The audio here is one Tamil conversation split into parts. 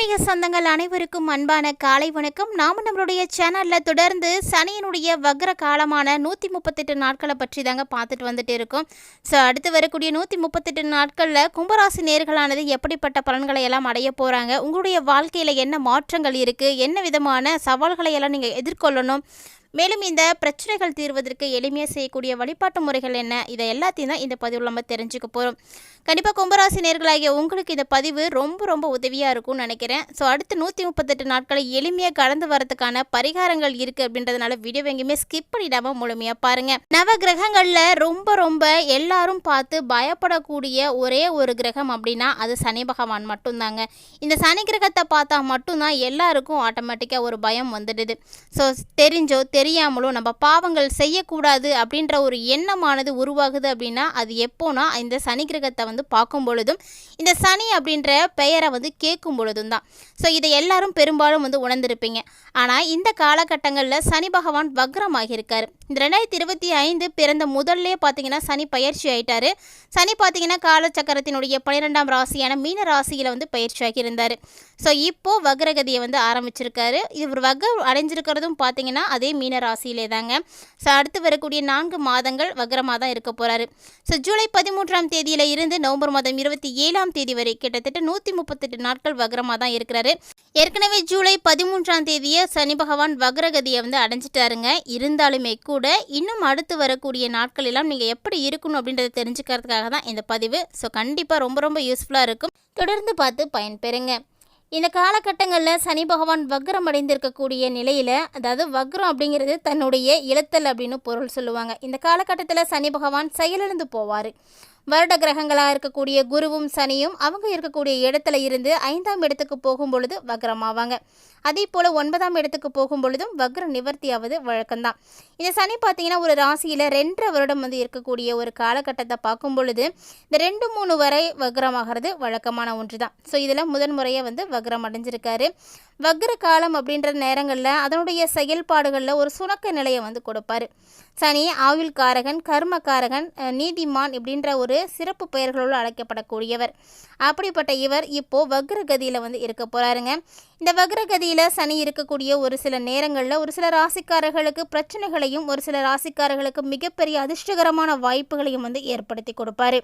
ஆன்மீக சொந்தங்கள் அனைவருக்கும் அன்பான காலை வணக்கம். நாம நம்மளுடைய சேனலில் தொடர்ந்து சனியினுடைய வக்ர காலமான நூற்றி முப்பத்தெட்டு நாட்களை பற்றி தாங்க பார்த்துட்டு வந்துட்டு இருக்கோம். ஸோ அடுத்து வரக்கூடிய நூற்றி முப்பத்தெட்டு நாட்களில் கும்பராசி நேர்களானது எப்படிப்பட்ட பலன்களை எல்லாம் அடைய போகிறாங்க உங்களுடைய வாழ்க்கையில் என்ன மாற்றங்கள் இருக்குது என்ன விதமான சவால்களை எல்லாம் நீங்கள் எதிர்கொள்ளணும்? மேலும் இந்த பிரச்சனைகள் தீர்வதற்கு எளிமையாக செய்யக்கூடிய வழிபாட்டு முறைகள் என்ன? இதை எல்லாத்தையும் தான் இந்த பதிவில் நம்ம தெரிஞ்சுக்க போகிறோம் கண்டிப்பாக கும்பராசி நேர்களாகிய உங்களுக்கு இந்த பதிவு ரொம்ப ரொம்ப உதவியாக இருக்கும்னு நினைக்கிறேன். ஸோ அடுத்து நூற்றி முப்பத்தெட்டு நாட்களை எளிமையாக கடந்து வரதுக்கான பரிகாரங்கள் இருக்குது அப்படின்றதுனால வீடியோ எங்கேயுமே ஸ்கிப் பண்ணிடாமல் முழுமையாக பாருங்கள் நவ கிரகங்களில் ரொம்ப ரொம்ப எல்லாரும் பார்த்து பயப்படக்கூடிய ஒரே ஒரு கிரகம் அப்படின்னா அது சனி பகவான் மட்டும்தாங்க. இந்த சனி கிரகத்தை பார்த்தா மட்டும்தான் எல்லாருக்கும் ஆட்டோமேட்டிக்காக ஒரு பயம் வந்துடுது. ஸோ தெரிஞ்சோ தெரியாமலோ நம்ம பாவங்கள் செய்யக்கூடாது அப்படின்ற ஒரு எண்ணமானது உருவாகுது அப்படின்னா அது எப்போனா இந்த சனி கிரகத்தை வந்து பார்க்கும் பொழுதும் இந்த சனி அப்படின்ற பெயரை வந்து கேட்கும் பொழுதும் தான். ஸோ இதை எல்லாரும் பெரும்பாலும் வந்து உணர்ந்திருப்பீங்க. ஆனால் இந்த காலகட்டங்களில் சனி பகவான் வக்ரமாகியிருக்கார். இந்த ரெண்டாயிரத்தி இருபத்தி ஐந்து பிறந்த முதல்லே பார்த்தீங்கன்னா சனி பயிற்சி ஆயிட்டாரு. சனி பார்த்தீங்கன்னா காலச்சக்கரத்தினுடைய பன்னிரெண்டாம் ராசியான மீன ராசியில் வந்து பயிற்சி ஆகியிருந்தார். ஸோ இப்போது வக்ரகதியை வந்து ஆரம்பிச்சிருக்காரு. இவர் வக்ரம் அடைஞ்சிருக்கிறதும் பார்த்தீங்கன்னா அதே மீன ராசியிலே தாங்க ஸோ அடுத்து வரக்கூடிய நான்கு மாதங்கள் வக்ரமாக தான் இருக்க போகிறாரு ஸோ ஜூலை பதிமூன்றாம் தேதியில் இருந்து நவம்பர் மாதம் இருபத்தி ஏழாம் தேதி வரை கிட்டத்தட்ட நூற்றி முப்பத்தெட்டு நாட்கள் வக்ரமாக தான் இருக்கிறாரு. ஏற்கனவே ஜூலை பதிமூன்றாம் தேதியை சனி பகவான் வக்ரகதியை வந்து அடைஞ்சிட்டாருங்க. இருந்தாலுமே கூட இன்னும் அடுத்து வரக்கூடிய நாட்கள் எல்லாம் நீங்கள் எப்படி இருக்கணும் அப்படின்றத தெரிஞ்சுக்கிறதுக்காக தான் இந்த பதிவு. ஸோ கண்டிப்பாக ரொம்ப ரொம்ப யூஸ்ஃபுல்லாக இருக்கும். தொடர்ந்து பார்த்து பயன்பெறுங்க. இந்த காலகட்டங்களில் சனி பகவான் வக்ரம் அடைந்திருக்கக்கூடிய நிலையில் அதாவது வக்ரம் அப்படிங்கிறது தன்னுடைய இழத்தல் அப்படின்னு பொருள் சொல்லுவாங்க. இந்த காலகட்டத்தில் சனி பகவான் செயலிழந்து போவார். வருட கிரகங்களாக இருக்கக்கூடிய குருவும் சனியும் அவங்க இருக்கக்கூடிய இடத்துல இருந்து ஐந்தாம் இடத்துக்கு போகும் பொழுது வக்ரமாவாங்க. அதே போல் ஒன்பதாம் இடத்துக்கு போகும் பொழுதும் வக்ர நிவர்த்தியாவது வழக்கம்தான். இந்த சனி பார்த்தீங்கன்னா ஒரு ராசியில் ரெண்டரை வருடம் வந்து இருக்கக்கூடிய ஒரு காலகட்டத்தை பார்க்கும் பொழுது இந்த ரெண்டு மூணு வரை வக்ரமாகிறது வழக்கமான ஒன்று தான் ஸோ இதில் முதன்முறையாக வந்து வக்ரம் அடைஞ்சிருக்காரு. வக்ர காலம் அப்படின்ற நேரங்களில் அதனுடைய செயல்பாடுகளில் ஒரு சுணக்க நிலையை வந்து கொடுப்பாரு. சனி ஆயுள்காரகன் கர்மக்காரகன் கர்மகாரகன் நீதிமான் இப்படின்ற ஒரு சிறப்பு பெயர்களோடு அழைக்கப்படக்கூடியவர். அப்படிப்பட்ட இவர் இப்போ வக்ரகதியில் வந்து இருக்க போகிறாருங்க இந்த வக்ரகதியில் சனி இருக்கக்கூடிய ஒரு சில நேரங்களில் ஒரு சில ராசிக்காரர்களுக்கு பிரச்சனைகளையும் ஒரு சில ராசிக்காரர்களுக்கு மிகப்பெரிய அதிர்ஷ்டகரமான வாய்ப்புகளையும் வந்து ஏற்படுத்தி கொடுப்பாரு.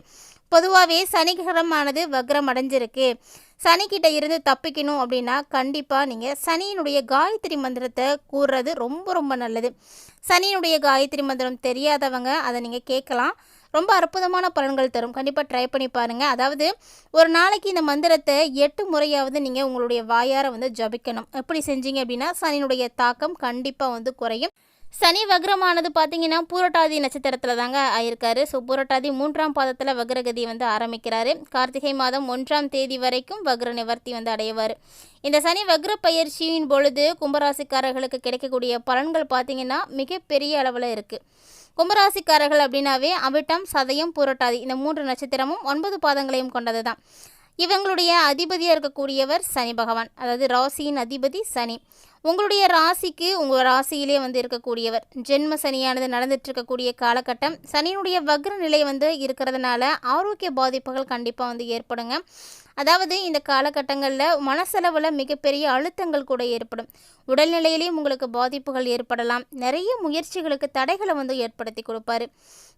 பொதுவாகவே சனிகிரகமானது வக்ரம் அடைஞ்சிருக்கு. சனிக்கிட்ட இருந்து தப்பிக்கணும் அப்படின்னா கண்டிப்பாக நீங்கள் சனியினுடைய காயத்ரி மந்திரத்தை கூறுறது ரொம்ப ரொம்ப நல்லது. சனியினுடைய காயத்ரி மந்திரம் தெரியாதவங்க அதை நீங்கள் கேட்கலாம். ரொம்ப அற்புதமான பலன்கள் தரும். கண்டிப்பாக ட்ரை பண்ணி பாருங்கள் அதாவது ஒரு நாளைக்கு இந்த மந்திரத்தை எட்டு முறையாவது நீங்கள் உங்களுடைய வாயார வந்து ஜபிக்கணும். எப்படி செஞ்சீங்க அப்படின்னா சனியினுடைய தாக்கம் கண்டிப்பாக வந்து குறையும். சனி வக்ரமானது பார்த்தீங்கன்னா பூரட்டாதி நட்சத்திரத்தில் தாங்க ஆயிருக்காரு. ஸோ பூரட்டாதி மூன்றாம் பாதத்தில் வக்ரகதி வந்து ஆரம்பிக்கிறாரு. கார்த்திகை மாதம் ஒன்றாம் தேதி வரைக்கும் வக்ர நிவர்த்தி வந்து அடைவார் இந்த சனி வக்ர பயிற்சியின் பொழுது கும்பராசிக்காரர்களுக்கு கிடைக்கக்கூடிய பலன்கள் பார்த்தீங்கன்னா மிகப்பெரிய அளவில் இருக்குது கும்பராசிக்காரர்கள் அப்படின்னாவே அவிட்டம் சதயம் பூரட்டாதி இந்த மூன்று நட்சத்திரமும் ஒன்பது பாதங்களையும் கொண்டது தான் இவங்களுடைய அதிபதியாக இருக்கக்கூடியவர் சனி பகவான். அதாவது ராசியின் அதிபதி சனி. உங்களுடைய ராசிக்கு உங்கள் ராசியிலே வந்து இருக்கக்கூடியவர். ஜென்ம சனியானது நடந்துட்டு இருக்கக்கூடிய காலகட்டம். சனியினுடைய வக்ர நிலை வந்து இருக்கிறதுனால ஆரோக்கிய பாதிப்புகள் கண்டிப்பாக வந்து ஏற்படுங்க. அதாவது இந்த காலகட்டங்களில் மனசளவில் மிகப்பெரிய அழுத்தங்கள் கூட ஏற்படும். உடல்நிலையிலையும் உங்களுக்கு பாதிப்புகள் ஏற்படலாம். நிறைய முயற்சிகளுக்கு தடைகளை வந்து ஏற்படுத்தி கொடுப்பாரு.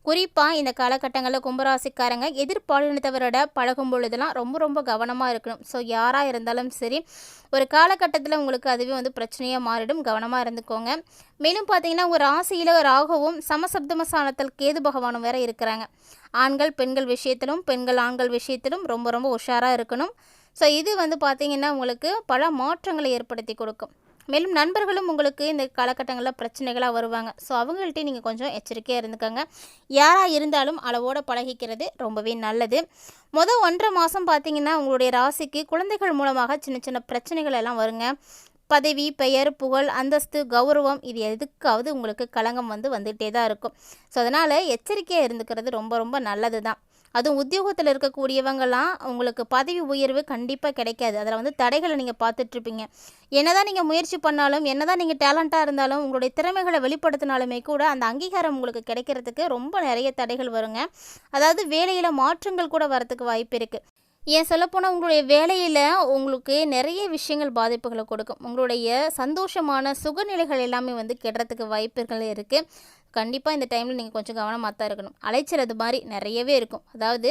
குறிப்பாக இந்த காலகட்டங்களில் கும்பராசிக்காரங்க எதிர்பாலினத்தவரோட பழகும் பொழுதெல்லாம் ரொம்ப ரொம்ப கவனமாக இருக்கணும். ஸோ யாராக இருந்தாலும் சரி ஒரு காலகட்டத்தில் உங்களுக்கு அதுவே வந்து பிரச்சனையாக மாறிடும். கவனமாக இருந்துக்கோங்க. மேலும் பார்த்தீங்கன்னா உங்கள் ராசியில் ராகுவும் சமசப்தமசானத்தில் கேது பகவானும் வேற இருக்கிறாங்க. ஆண்கள் பெண்கள் விஷயத்திலும் பெண்கள் ஆண்கள் விஷயத்திலும் ரொம்ப ரொம்ப உஷாராக இருக்கணும். ஸோ இது வந்து பார்த்தீங்கன்னா உங்களுக்கு பல மாற்றங்களை ஏற்படுத்தி கொடுக்கும். மேலும் நண்பர்களும் உங்களுக்கு இந்த காலகட்டங்களில் பிரச்சனைகளாக வருவாங்க. ஸோ அவங்கள்ட்ட நீங்கள் கொஞ்சம் எச்சரிக்கையாக இருந்துக்கோங்க. யாராக இருந்தாலும் அளவோடு பழகிக்கிறது ரொம்பவே நல்லது. மொதல் ஒன்றரை மாதம் பார்த்தீங்கன்னா உங்களுடைய ராசிக்கு குழந்தைகள் மூலமாக சின்ன சின்ன பிரச்சனைகள் எல்லாம் வருங்க. பதவி பெயர் புகழ் அந்தஸ்து கௌரவம் இது எதுக்காவது உங்களுக்கு களங்கம் வந்து வந்துகிட்டே தான் இருக்கும். ஸோ அதனால் எச்சரிக்கையாக இருந்துக்கிறது ரொம்ப ரொம்ப நல்லது தான் அதுவும் உத்தியோகத்தில் இருக்கக்கூடியவங்கலாம் உங்களுக்கு பதவி உயர்வு கண்டிப்பாக கிடைக்காது. அதில் வந்து தடைகளை நீங்கள் பார்த்துட்ருப்பீங்க. என்னதான் நீங்கள் முயற்சி பண்ணாலும் என்னதான் நீங்கள் டேலண்ட்டாக இருந்தாலும் உங்களுடைய திறமைகளை வெளிப்படுத்தினாலுமே கூட அந்த அங்கீகாரம் உங்களுக்கு கிடைக்கிறதுக்கு ரொம்ப நிறைய தடைகள் வருங்க. அதாவது வேலையில் மாற்றங்கள் கூட வரத்துக்கு வாய்ப்பு இருக்குது ஏன் சொல்லப்போனால் உங்களுடைய வேலையில் உங்களுக்கு நிறைய விஷயங்கள் பாதிப்புகளை கொடுக்கும். உங்களுடைய சந்தோஷமான சுகநிலைகள் எல்லாமே வந்து கெடுறதுக்கு வாய்ப்புகள் இருக்குது கண்டிப்பாக இந்த டைமில் நீங்கள் கொஞ்சம் கவனமாக தான் இருக்கணும். அலைச்சல் அது மாதிரி நிறையவே இருக்கும். அதாவது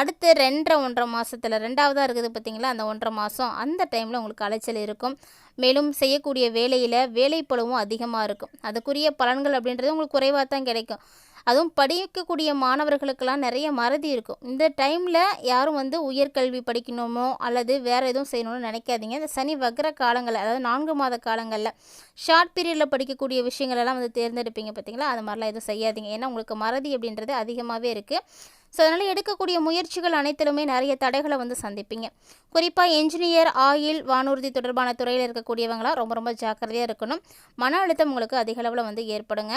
அடுத்த ரெண்டரை ஒன்றரை மாதத்தில் ரெண்டாவதாக இருக்குது பார்த்தீங்களா அந்த ஒன்றரை மாதம் அந்த டைமில் உங்களுக்கு அலைச்சல் இருக்கும். மேலும் செய்யக்கூடிய வேலையில் வேலைப்பளவும் அதிகமாக இருக்கும். அதுக்குரிய பலன்கள் அப்படின்றது உங்களுக்கு குறைவாக தான் கிடைக்கும். அதுவும் படிக்கக்கூடிய மாணவர்களுக்கெல்லாம் நிறைய மறதி இருக்கும். இந்த டைமில் யாரும் வந்து உயர்கல்வி படிக்கணுமோ அல்லது வேறு எதுவும் செய்யணும்னு நினைக்காதீங்க. இந்த சனி வக்ர காலங்களில் அதாவது நான்கு மாத காலங்களில் ஷார்ட் பீரியடில் படிக்கக்கூடிய விஷயங்களெல்லாம் வந்து தேர்ந்தெடுப்பீங்க பார்த்தீங்களா அது மாதிரிலாம் எதுவும் செய்யாதீங்க. ஏன்னா உங்களுக்கு மறதி அப்படின்றது அதிகமாகவே இருக்குது ஸோ அதனால் எடுக்கக்கூடிய முயற்சிகள் அனைத்திலுமே நிறைய தடைகளை வந்து சந்திப்பீங்க. குறிப்பாக என்ஜினியர் ஆயில் வானூர்தி தொடர்பான துறையில் இருக்கக்கூடியவங்களாம் ரொம்ப ரொம்ப ஜாக்கிரதையாக இருக்கணும். மன அழுத்தம் உங்களுக்கு அதிக அளவில் வந்து ஏற்படுங்க.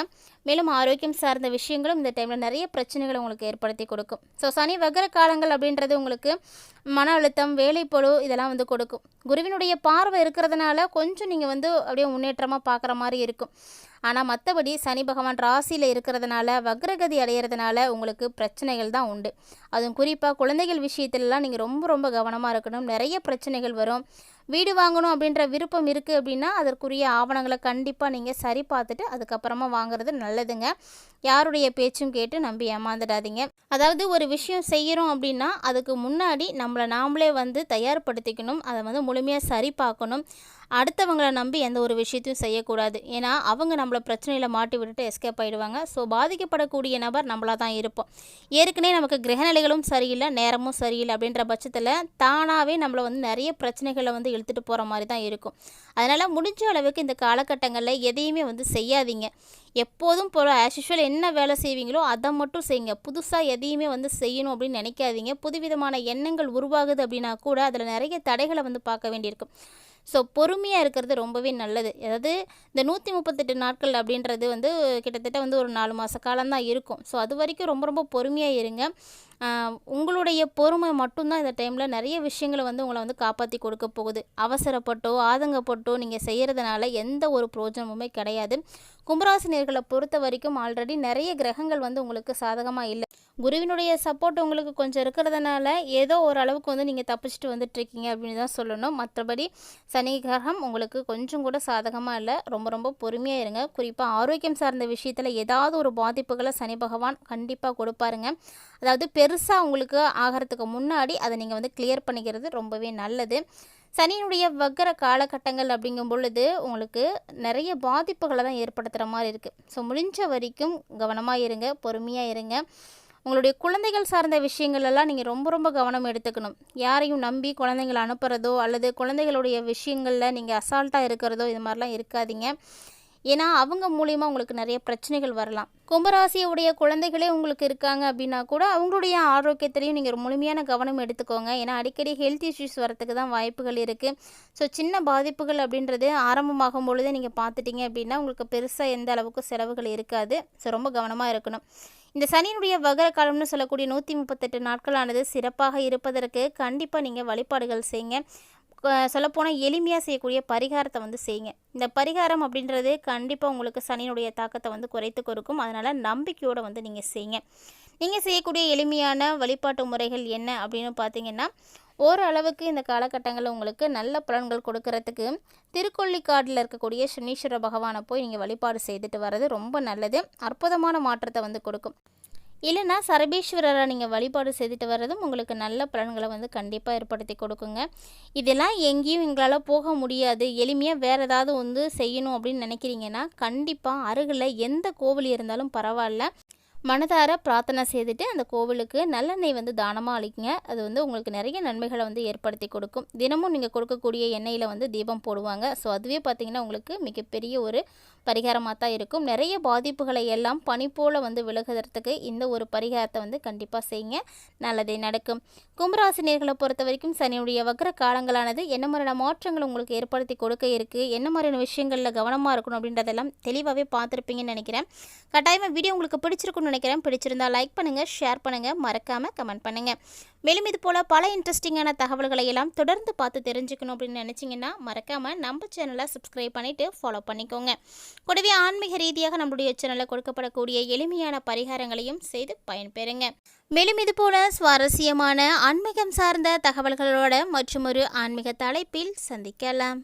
மேலும் ஆரோக்கியம் சார்ந்த விஷயங்களும் இந்த டைமில் நிறைய பிரச்சனைகளை உங்களுக்கு ஏற்படுத்தி கொடுக்கும். ஸோ சனி வகர காலங்கள் அப்படின்றது உங்களுக்கு மன அழுத்தம் வேலைப்பொழு இதெல்லாம் வந்து கொடுக்கும். குருவினுடைய பார்வை இருக்கிறதுனால கொஞ்சம் நீங்கள் வந்து அப்படியே முன்னேற்றமாக பார்க்குற மாதிரி இருக்கும். ஆனால் மற்றபடி சனி பகவான் ராசியில் இருக்கிறதுனால வக்ரகதி அடையிறதுனால உங்களுக்கு பிரச்சனைகள் தான் உண்டு. அதுவும் குறிப்பாக குழந்தைகள் விஷயத்துலலாம் நீங்கள் ரொம்ப ரொம்ப கவனமாக இருக்கணும். நிறைய பிரச்சனைகள் வரும். வீடு வாங்கணும் அப்படின்ற விருப்பம் இருக்குது அப்படின்னா அதற்குரிய ஆவணங்களை கண்டிப்பாக நீங்கள் சரி பார்த்துட்டு அதுக்கப்புறமா வாங்குறது நல்லதுங்க. யாருடைய பேச்சும் கேட்டு நம்பி ஏமாந்துடாதீங்க. அதாவது ஒரு விஷயம் செய்கிறோம் அப்படின்னா அதுக்கு முன்னாடி நம்மளை நாமளே வந்து தயார்படுத்திக்கணும். அதை வந்து முழுமையாக சரி பார்க்கணும். அடுத்தவங்களை நம்பி எந்த ஒரு விஷயத்தையும் செய்யக்கூடாது. ஏன்னா அவங்க நம்மளை பிரச்சனையில் மாட்டி விட்டுட்டு எஸ்கேப் ஆகிடுவாங்க ஸோ பாதிக்கப்படக்கூடிய நபர் நம்மளாக தான் இருப்போம். ஏற்கனவே நமக்கு கிரகநிலைகளும் சரியில்லை நேரமும் சரியில்லை அப்படின்ற பட்சத்தில் தானாகவே நம்மளை வந்து நிறைய பிரச்சனைகளை வந்து இழுத்துட்டு போகிற மாதிரி தான் இருக்கும். அதனால் முடிஞ்ச அளவுக்கு இந்த காலகட்டங்களில் எதையுமே வந்து செய்யாதீங்க. எப்போதும் போல ஆஸ் யூஷுவல் என்ன வேலை செய்வீங்களோ அதை மட்டும் செய்யுங்க. புதுசாக எதையுமே வந்து செய்யணும் அப்படின்னு நினைக்காதீங்க. புதுவிதமான எண்ணங்கள் உருவாகுது அப்படின்னா கூட அதில் நிறைய தடைகளை வந்து பார்க்க வேண்டியிருக்கும். ஸோ பொறுமையாக இருக்கிறது ரொம்பவே நல்லது. அதாவது இந்த நூற்றி முப்பத்தெட்டு நாட்கள் அப்படின்றது வந்து கிட்டத்தட்ட வந்து ஒரு நாலு மாத காலம்தான் இருக்கும். ஸோ அது வரைக்கும் ரொம்ப ரொம்ப பொறுமையாக இருங்க. உங்களுடைய பொறுமை மட்டும்தான் இந்த டைமில் நிறைய விஷயங்களை வந்து உங்களை வந்து காப்பாற்றி கொடுக்க போகுது. அவசரப்பட்டோ ஆதங்கப்பட்டோ நீங்கள் செய்கிறதுனால எந்த ஒரு பிரோஜனமுமே கிடையாது. கும்பராசினியர்களை பொறுத்த வரைக்கும் ஆல்ரெடி நிறைய கிரகங்கள் வந்து உங்களுக்கு சாதகமாக இல்லை. குருவினுடைய சப்போர்ட் உங்களுக்கு கொஞ்சம் இருக்கிறதுனால ஏதோ ஓரளவுக்கு வந்து நீங்கள் தப்பிச்சுட்டு வந்துட்டுருக்கீங்க அப்படின்னு தான் சொல்லணும். மற்றபடி சனி கிரகம் உங்களுக்கு கொஞ்சம் கூட சாதகமாக இல்லை. ரொம்ப ரொம்ப பொறுமையாக இருங்க. குறிப்பாக ஆரோக்கியம் சார்ந்த விஷயத்தில் ஏதாவது ஒரு பாதிப்புகளை சனி பகவான் கண்டிப்பாக கொடுப்பாருங்க. அதாவது பெருசாக உங்களுக்கு ஆகிறதுக்கு முன்னாடி அதை நீங்கள் வந்து கிளியர் பண்ணிக்கிறது ரொம்பவே நல்லது. சனியினுடைய வக்கர காலகட்டங்கள் அப்படிங்கும் பொழுது உங்களுக்கு நிறைய பாதிப்புகளை தான் ஏற்படுத்துகிற மாதிரி இருக்குது ஸோ முடிஞ்ச வரைக்கும் கவனமாக இருங்க பொறுமையாக இருங்க. உங்களுடைய குழந்தைகள் சார்ந்த விஷயங்கள் எல்லாம் நீங்கள் ரொம்ப ரொம்ப கவனம் எடுத்துக்கணும். யாரையும் நம்பி குழந்தைங்களை அனுப்புகிறதோ அல்லது குழந்தைகளுடைய விஷயங்களில் நீங்கள் அசால்ட்டாக இருக்கிறதோ இது மாதிரிலாம் இருக்காதீங்க. ஏன்னா அவங்க மூலியமாக உங்களுக்கு நிறைய பிரச்சனைகள் வரலாம். கும்பராசியுடைய குழந்தைகளே உங்களுக்கு இருக்காங்க அப்படின்னா கூட அவங்களுடைய ஆரோக்கியத்திலையும் நீங்கள் முழுமையான கவனம் எடுத்துக்கோங்க. ஏன்னா அடிக்கடி ஹெல்த் இஷ்யூஸ் வரத்துக்கு தான் வாய்ப்புகள் இருக்குது ஸோ சின்ன பாதிப்புகள் அப்படின்றது ஆரம்பமாகும் பொழுதே நீங்கள் பார்த்துட்டீங்க அப்படின்னா உங்களுக்கு பெருசாக எந்த அளவுக்கு செலவுகள் இருக்காது. ஸோ ரொம்ப கவனமாக இருக்கணும். இந்த சனியினுடைய வகர காலம்னு சொல்லக்கூடிய நூற்றி முப்பத்தெட்டு நாட்களானது சிறப்பாக இருப்பதற்கு கண்டிப்பாக நீங்கள் வழிபாடுகள் செய்யுங்க. சொல்லப்போனால் எளிமையாக செய்யக்கூடிய பரிகாரத்தை வந்து செய்யுங்க. இந்த பரிகாரம் அப்படின்றது கண்டிப்பாக உங்களுக்கு சனியினுடைய தாக்கத்தை வந்து குறைத்து கொடுக்கும். அதனால் நம்பிக்கையோடு வந்து நீங்கள் செய்யுங்க. நீங்கள் செய்யக்கூடிய எளிமையான வழிபாட்டு முறைகள் என்ன அப்படின்னு பார்த்தீங்கன்னா ஓரளவுக்கு இந்த காலகட்டங்களில் உங்களுக்கு நல்ல பலன்கள் கொடுக்கறதுக்கு திருக்கொள்ளிக்காட்டில் இருக்கக்கூடிய சனீஸ்வர பகவானை போய் நீங்கள் வழிபாடு செய்துட்டு வர்றது ரொம்ப நல்லது. அற்புதமான மாற்றத்தை வந்து கொடுக்கும். இல்லைன்னா சரபீஸ்வரரை நீங்கள் வழிபாடு செய்துட்டு வர்றதும் உங்களுக்கு நல்ல பலன்களை வந்து கண்டிப்பாக ஏற்படுத்தி கொடுக்குங்க. இதெல்லாம் எங்கேயும் எங்களால் போக முடியாது. எளிமையாக வேறு ஏதாவது வந்து செய்யணும் அப்படின்னு நினைக்கிறீங்கன்னா கண்டிப்பாக அருகில் எந்த கோவில் இருந்தாலும் பரவாயில்ல. மனதார பிரார்த்தனை செய்துட்டு அந்த கோவிலுக்கு நல்லெண்ணெய் வந்து தானமாக அளிக்குங்க. அது வந்து உங்களுக்கு நிறைய நன்மைகளை வந்து ஏற்படுத்தி கொடுக்கும். தினமும் நீங்கள் கொடுக்கக்கூடிய எண்ணெயில் வந்து தீபம் போடுவாங்க. ஸோ அதுவே பார்த்திங்கன்னா உங்களுக்கு மிகப்பெரிய ஒரு பரிகாரமாக தான் இருக்கும். நிறைய பாதிப்புகளை எல்லாம் பனி போல் வந்து விலகுறதுக்கு இந்த ஒரு பரிகாரத்தை வந்து கண்டிப்பாக செய்யுங்க. நல்லதே நடக்கும். கும்பராசினியர்களை பொறுத்த வரைக்கும் சனியுடைய வக்கர காலங்களானது என்ன மாதிரியான மாற்றங்கள் உங்களுக்கு ஏற்படுத்தி கொடுக்க இருக்குது என்ன மாதிரியான விஷயங்களில் கவனமாக இருக்கணும் அப்படின்றதெல்லாம் தெளிவாகவே பார்த்துருப்பீங்கன்னு நினைக்கிறேன். கட்டாயமாக வீடியோ உங்களுக்கு பிடிச்சிருக்கணும் பிடிச்சிருக்கும்னு நினைக்கிறேன். பிடிச்சிருந்தா லைக் பண்ணுங்கள் ஷேர் பண்ணுங்கள் மறக்காமல் கமெண்ட் பண்ணுங்கள் மேலும் இது போல் பல இன்ட்ரெஸ்டிங்கான தகவல்களை எல்லாம் தொடர்ந்து பார்த்து தெரிஞ்சுக்கணும் அப்படின்னு நினச்சிங்கன்னா மறக்காமல் நம்ம சேனலை சப்ஸ்கிரைப் பண்ணிவிட்டு ஃபாலோ பண்ணிக்கோங்க. கூடவே ஆன்மீக ரீதியாக நம்மளுடைய சேனலில் கொடுக்கப்படக்கூடிய எளிமையான பரிகாரங்களையும் செய்து பயன்பெறுங்க. மேலும் இது போல சுவாரஸ்யமான ஆன்மீகம் சார்ந்த தகவல்களோட மற்றும் ஒரு ஆன்மீக தலைப்பில் சந்திக்கலாம்.